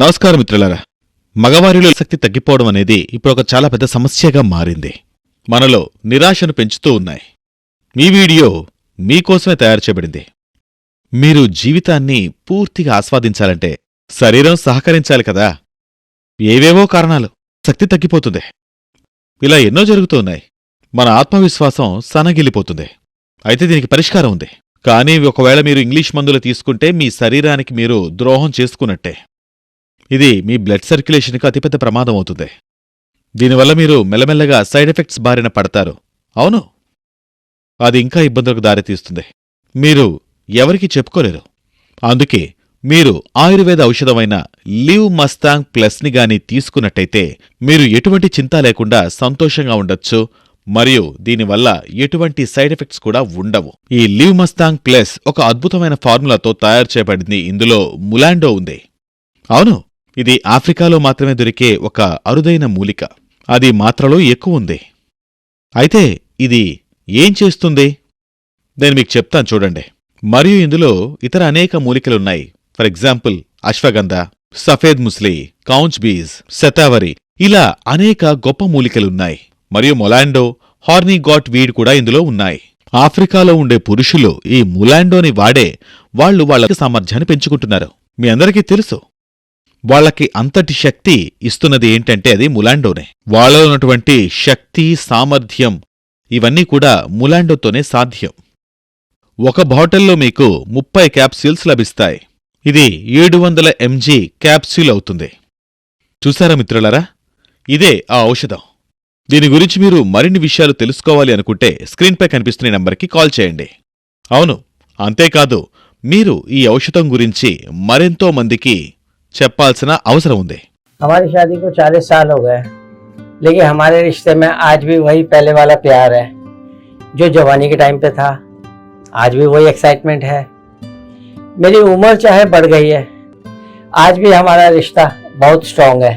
నమస్కారం మిత్రులారా. మగవారిలో శక్తి తగ్గిపోవడం అనేది ఇప్పుడు ఒక చాలా పెద్ద సమస్యగా మారింది. మనలో నిరాశను పెంచుతూ ఉన్నాయి. ఈ వీడియో మీకోసమే తయారు చేయబడింది. మీరు జీవితాన్ని పూర్తిగా ఆస్వాదించాలంటే శరీరం సహకరించాలి కదా. ఏవేవో కారణాలు శక్తి తగ్గిపోతుంది. ఇలా ఎన్నో జరుగుతూ ఉన్నాయి మన ఆత్మవిశ్వాసం సనగిల్లిపోతుంది. అయితే దీనికి పరిష్కారం ఉంది. కానీ ఒకవేళ మీరు ఇంగ్లీష్ మందులు తీసుకుంటే మీ శరీరానికి మీరు ద్రోహం చేసుకున్నట్టే. ఇది మీ బ్లడ్ సర్క్యులేషన్కి అతిపెద్ద ప్రమాదం అవుతుంది. దీనివల్ల మీరు మెల్లమెల్లగా సైడ్ ఎఫెక్ట్స్ బారిన పడతారు. అవును. అది ఇంకా ఇబ్బందులకు దారితీస్తుంది. మీరు ఎవరికీ చెప్పుకోలేరు. అందుకే మీరు ఆయుర్వేద ఔషధమైన లివ్ మస్తాంగ్ ప్లస్ని గాని తీసుకున్నట్టయితే మీరు ఎటువంటి చింత లేకుండా సంతోషంగా ఉండొచ్చు. మరియు దీనివల్ల ఎటువంటి సైడ్ ఎఫెక్ట్స్ కూడా ఉండవు. ఈ లివ్ మస్తాంగ్ ప్లస్ ఒక అద్భుతమైన ఫార్ములాతో తయారు చేయబడింది. ఇందులో ములాండో ఉంది. అవును. ఇది ఆఫ్రికాలో మాత్రమే దొరికే ఒక అరుదైన మూలిక. అది మాత్రలో ఎక్కువ ఉంది. అయితే ఇది ఏం చేస్తుంది? నేను మీకు చెప్తాను చూడండి. మరియు ఇందులో ఇతర అనేక మూలికలున్నాయి ఫర్ ఎగ్జాంపుల్ అశ్వగంధ సఫేద్ ముస్లి కౌంచ్ బీజ్ శతావరి ఇలా అనేక గొప్ప మూలికలున్నాయి మరియు మొలాండో హార్నీ గాట్ వీడ్ కూడా ఇందులో ఉన్నాయి. ఆఫ్రికాలో ఉండే పురుషులు ఈ ములాండోని వాడే వాళ్ళు వాళ్ళకి సామర్థ్యాన్ని పెంచుకుంటున్నారు. మీ అందరికీ తెలుసు. వాళ్ళకి అంతటి శక్తి ఇస్తున్నది ఏంటంటే అది ములాండోనే. వాళ్ళలో ఉన్నటువంటి శక్తి సామర్థ్యం ఇవన్నీ కూడా ములాండోతోనే సాధ్యం. ఒక బాటిల్లో మీకు ముప్పై క్యాప్సూల్స్ లభిస్తాయి. ఇది ఏడు వందల ఎంజీ క్యాప్సూల్ అవుతుంది. చూసారా మిత్రులారా? ఇదే ఆ ఔషధం. దీని గురించి మీరు మరిన్ని విషయాలు తెలుసుకోవాలి అనుకుంటే స్క్రీన్పై కనిపిస్తున్న నంబర్కి కాల్ చేయండి. అవును అంతేకాదు మీరు ఈ ఔషధం గురించి మరెంతో మందికి చెప్పాల్సిన అవసరం ఉంది हमारी शादी को चालीस साल हो गए लेकिन हमारे रिश्ते में आज भी वही पहले वाला प्यार है जो जवानी के टाइम पे था आज भी वही एक्साइटमेंट है मेरी उम्र चाहे बढ़ गई है आज भी हमारा रिश्ता बहुत स्ट्रांग है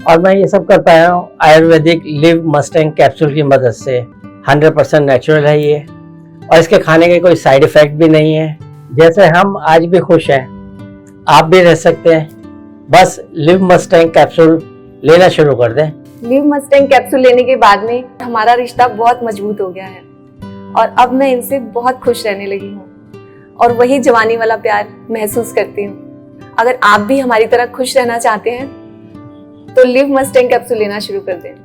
और मैं ये सब कर पाया हूँ आयुर्वेदिक लिव मस्टेंग कैप्सूल की मदद से 100% परसेंट नेचुरल है ये और इसके खाने के कोई साइड इफेक्ट भी नहीं है जैसे हम आज भी खुश हैं आप भी रह सकते हैं बस लिव मस्टैंग कैप्सूल लेना शुरू कर दें। लिव मस्टैंग कैप्सूल लेने के बाद में हमारा रिश्ता बहुत मज़बूत हो गया है। और अब मैं इनसे बहुत खुश रहने लगी हूँ। और वही जवानी वाला प्यार महसूस करती हूँ। अगर आप भी हमारी तरह खुश रहना चाहते हैं तो लिव मस्टैंग कैप्सूल लेना शुरू कर दें।